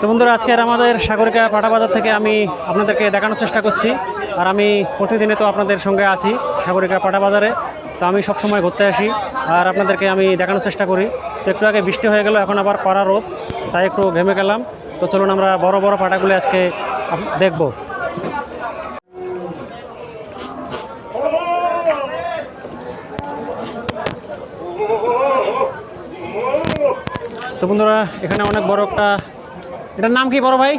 তো বন্ধুরা আজকের আমাদের সাগরিকা পাটা বাজার থেকে আমি আপনাদেরকে দেখানোর চেষ্টা করছি। আর আমি প্রতিদিনে তো আপনাদের সঙ্গে আছি সাগরিকা পাটা বাজারে। তো আমি সব সময় ঘুরতে আসি আর আপনাদেরকে আমি দেখানোর চেষ্টা করি। তো একটু আগে বৃষ্টি হয়ে গেল, এখন আবার কড়া রোদ, তাই একটু ঘেমে গেলাম। তো চলুন আমরা বড় বড় পাটাগুলো আজকে দেখব। তো বন্ধুরা, এখানে অনেক বড় একটা এটার নাম কি বড় ভাই?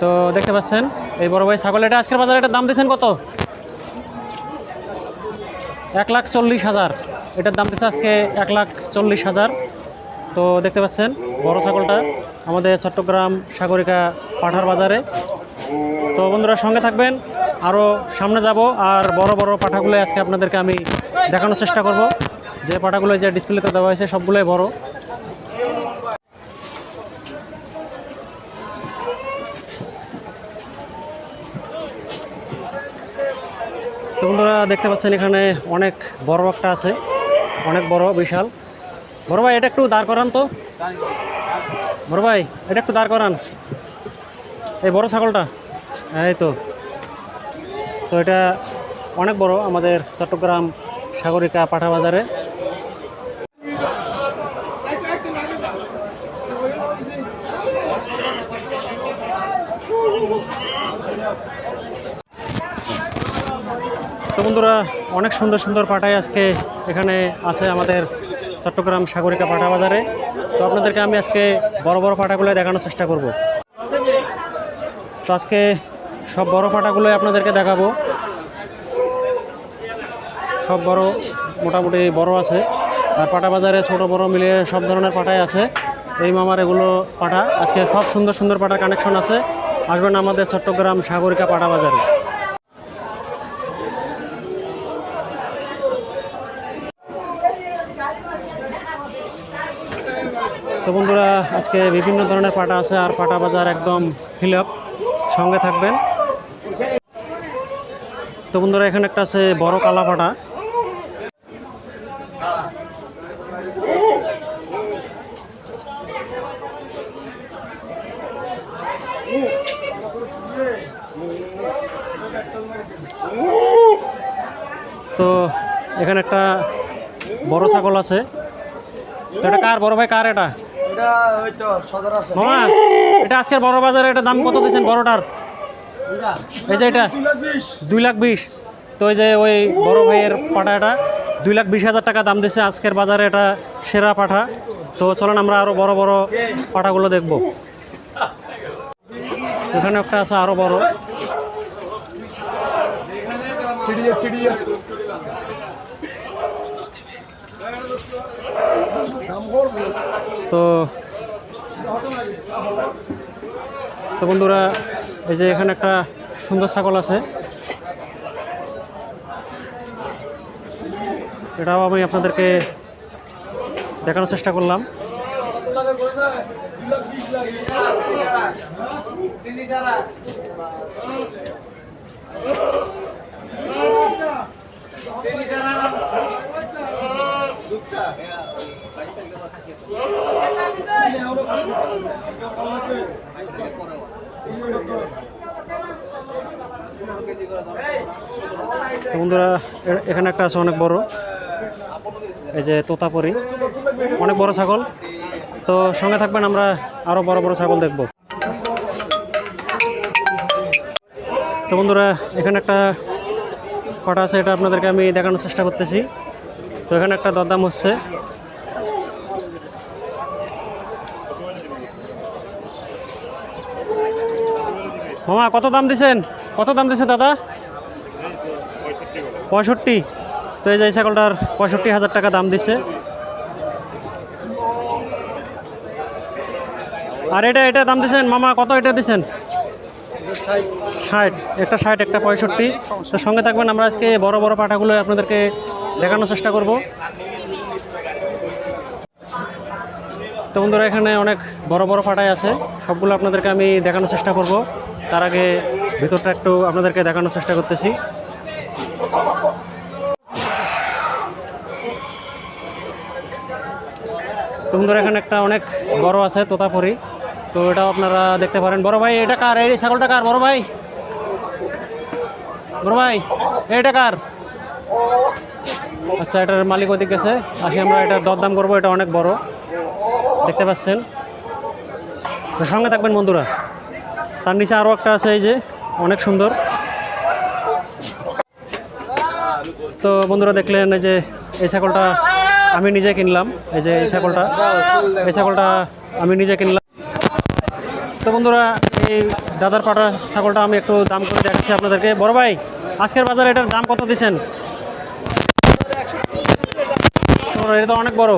তো দেখতে পাচ্ছেন, এই বড় ভাই ছাগল, এটা আজকের বাজারে এটার দাম দিচ্ছেন কত? এক লাখ চল্লিশ হাজার। এটার দাম দিচ্ছে আজকে এক লাখ চল্লিশ হাজার। তো দেখতে পাচ্ছেন, বড় ছাগলটা আমাদের চট্টগ্রাম সাগরিকা পাঠার বাজারে। তো বন্ধুরা, সঙ্গে থাকবেন আরও সামনে যাব, আর বড় বড় পাঠাগুলো আজকে আপনাদেরকে আমি দেখানোর চেষ্টা করব। যে পাঠাগুলো যে ডিসপ্লেতে দেওয়া হয়েছে, সবগুলোই বড়। তো বন্ধুরা দেখতে পাচ্ছেন এখানে অনেক বড় একটা আছে, অনেক বড়, বিশাল। বড় ভাই, এটা একটু দাঁড় করান তো। বড় ভাই, এটা একটু দাঁড় করান। এই বড় ছাগলটা, এই তো। তো এটা অনেক বড় আমাদের চট্টগ্রাম সাগরিকা পাঠা বাজারে। তো বন্ধুরা, অনেক সুন্দর সুন্দর পাঠাই আজকে এখানে আছে আমাদের চট্টগ্রাম সাগরিকা পাঠা বাজারে। তো আপনাদেরকে আমি আজকে বড় বড় পাঠাগুলো দেখানোর চেষ্টা করব। তো আজকে সব বড় পাটাগুলোই আপনাদেরকে দেখাবো। সব বড়, মোটামুটি বড় আছে। আর পাটা বাজারে ছোট বড় মিলিয়ে সব ধরনের পাটাই আছে। এই মামার এগুলো পাটা আজকে সব সুন্দর সুন্দর পাটার কানেকশন আছে। আসবেন আমাদের চট্টগ্রাম সাগরিকা পাটা বাজারে। তো বন্ধুরা, আজকে বিভিন্ন ধরনের পাটা আছে আর পাটা বাজার একদম ফিল আপ সঙ্গে থাকবেন। তো বন্ধুরা, এখানে একটা আছে বড় কালা পাটা। তো এখানে একটা বড় ছাগল আছে। তো এটা কার? বড় ভাই, কার এটা? এটা হয়তো সদর আছে। মামা এটা আজকের বড় বাজারে এটা দাম কত দিচ্ছেন বড়টার? এই যে এটা দুই লাখ বিশ। তো ওই যে ওই বড় ভাইয়ের পাঠাটা দুই লাখ বিশ হাজার টাকা দাম দিচ্ছে আজকের বাজারে এটা সেরা পাঠা। তো চলেন আমরা আরও বড় বড় পাঠাগুলো দেখব। এখানে একটা আছে আরও বড়। তো তো বন্ধুরা, এই যে এখানে একটা সুন্দর ছাগল আছে। এটাও আমি আপনাদেরকে দেখানোর চেষ্টা করলাম। বন্ধুরা এখানে একটা আছে অনেক বড়। এই যে তোতাপরি। অনেক বড় ছাগল। তো সঙ্গে থাকবেন, আমরা আরও বড় বড় ছাগল দেখব। তো বন্ধুরা, এখানে একটা কটা আছে, এটা আপনাদেরকে আমি দেখানোর চেষ্টা করতেছি। তো এখানে একটা দরদাম হচ্ছে। মামা, কত দাম দিছেন? কত দাম দিছে দাদা? পঁয়ষট্টি। তো এই যে এই ছাগলটার পঁয়ষট্টি হাজার টাকা দাম দিচ্ছে আর এটা এটা দাম দিছেন? মামা, কত এটা দিছেন? ষাট। একটা ষাট, একটা পঁয়ষট্টি। তো সঙ্গে থাকবেন, আমরা আজকে বড় বড় পাঠাগুলো আপনাদেরকে দেখানোর চেষ্টা করব। তো বন্ধুরা, এখানে অনেক বড় বড় পাটাই আছে। সবগুলো আপনাদেরকে আমি দেখানোর চেষ্টা করব। তার আগে ভিতরটা একটু আপনাদেরকে দেখানোর চেষ্টা করতেছি। তো বন্ধুরা, এখানে একটা অনেক বড় আছে তোতাপুরি। তো এটাও আপনারা দেখতে পারেন। বড় ভাই, এটা কার? এই ছাগলটা কার? বড় ভাই। বড় ভাই এটা কার? আচ্ছা এটার মালিক ওদিক গেছে আসি আমরা, এটার দরদাম করব। এটা অনেক বড়। দেখতে পাচ্ছেন? তো সঙ্গে থাকবেন বন্ধুরা। তার নিচে আরও একটা আছে, এই যে, অনেক সুন্দর। তো বন্ধুরা দেখলেন, এই যে, এই ছাগলটা আমি নিজে কিনলাম। এই যে, এই ছাগলটা এই ছাগলটা আমি নিজে কিনলাম। তো বন্ধুরা, এই দাদার পাটা ছাগলটা আমি একটু দাম করে দেখাচ্ছি আপনাদেরকে। বড় ভাই, আজকের বাজারে এটার দাম কত দিচ্ছেন? এটা তো অনেক বড়।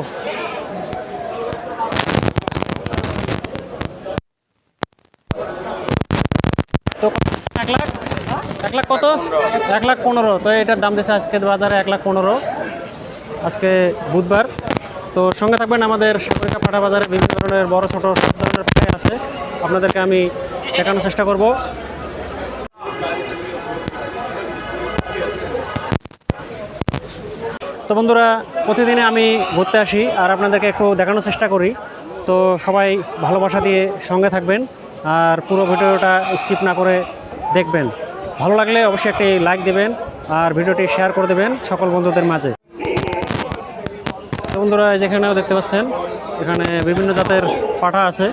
তো এক লাখ? এক লাখ কত? এক লাখ পনেরো। তো এটার দাম দিচ্ছে আজকের বাজারে এক লাখ পনেরো। আজকে বুধবার। তো সঙ্গে থাকবেন আমাদের সাগরিকা পাটা বাজারে বিভিন্ন ধরনের বড়, ছোট সব ধরনের পাটাই আছে। আপনাদেরকে আমি দেখানোর চেষ্টা করব। তো বন্ধুরা, প্রতিদিনে আমি ঘুরতে আসি আর আপনাদেরকে একটু দেখানোর চেষ্টা করি। তো সবাই ভালোবাসা দিয়ে সঙ্গে থাকবেন। আর পুরো ভিডিওটা স্কিপ না করে দেখবেন। ভালো লাগলে অবশ্যই একটি লাইক দেবেন আর ভিডিওটি শেয়ার করে দেবেন সকল বন্ধুদের মাঝে। বন্ধুরা যেখানেও দেখতে পাচ্ছেন, এখানে বিভিন্ন জাতের পাঠা আছে।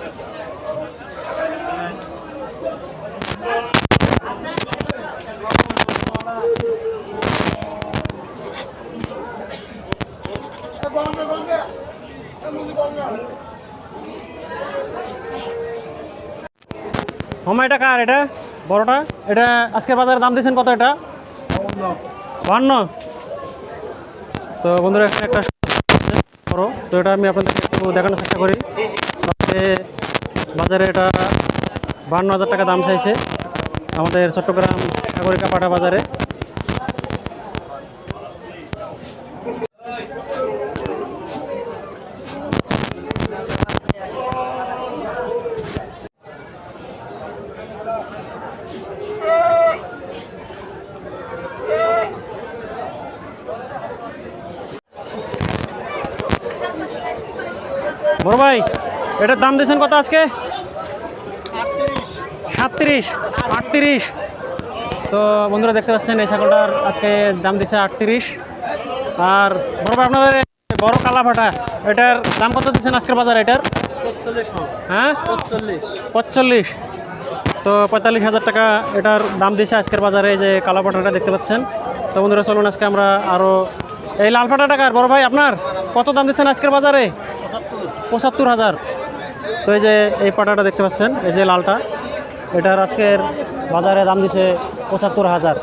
হোমা, এটা কার এটা? বড়টা? এটা আজকের বাজারে দাম দিয়েছেন কত এটা? বান্ন। তো বন্ধুরা, এখানে একটা বড়। তো এটা আমি আপনাদেরকে একটু দেখানোর চেষ্টা করি। বাজারে এটা বান্ন হাজার টাকা দাম চাইছে আমাদের চট্টগ্রাম সাগরিকা পাটা বাজারে। বড় ভাই এটার দাম দিয়েছেন কত আজকে? সাতত্রিশ আটত্রিশ। তো বন্ধুরা দেখতে পাচ্ছেন এই ছাগলটার আজকে দাম দিছে আটত্রিশ। আর বড় ভাই আপনাদের বড় কালা ফাটা এটার দাম কত দিচ্ছেন আজকের বাজার এটার? হ্যাঁ? পঁচল্লিশ। তো পঁয়তাল্লিশ হাজার টাকা এটার দাম দিয়েছে আজকের বাজারে যে কালা পাটাটা দেখতে পাচ্ছেন। তো বন্ধুরা চলুন আজকে আমরা আরও এই লাল পাটা টাকার বড় ভাই আপনার? কত দাম দিচ্ছেন আজকের বাজারে? পঁচাত্তর হাজার। তো এই যে এই পাটাটা দেখতে পাচ্ছেন, এই যে লালটা, এটার আজকের বাজারে দাম দিছে পঁচাত্তর হাজার।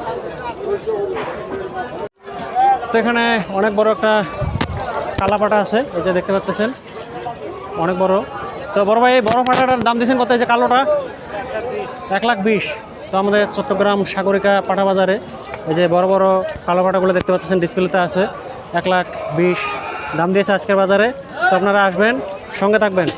তো এখানে অনেক বড় একটা কালা পাটা আছে, এই যে দেখতে পাচ্ছেন, অনেক বড়। তো বড় ভাই, এই বড় পাটাটার দাম দিয়েছেন কত? এই যে কালোটা, এক লাখ বিশ। তো আমাদের চট্টগ্রাম সাগরিকা পাটা বাজারে এই যে বড় বড় কালো পাটাগুলো দেখতে পাচ্ছেন ডিসপ্লেতে আছে, এক লাখ বিশ। দাম দিয়েছে আজকের বাজারে। তো আপনারা আসবেন সঙ্গে থাকবেন।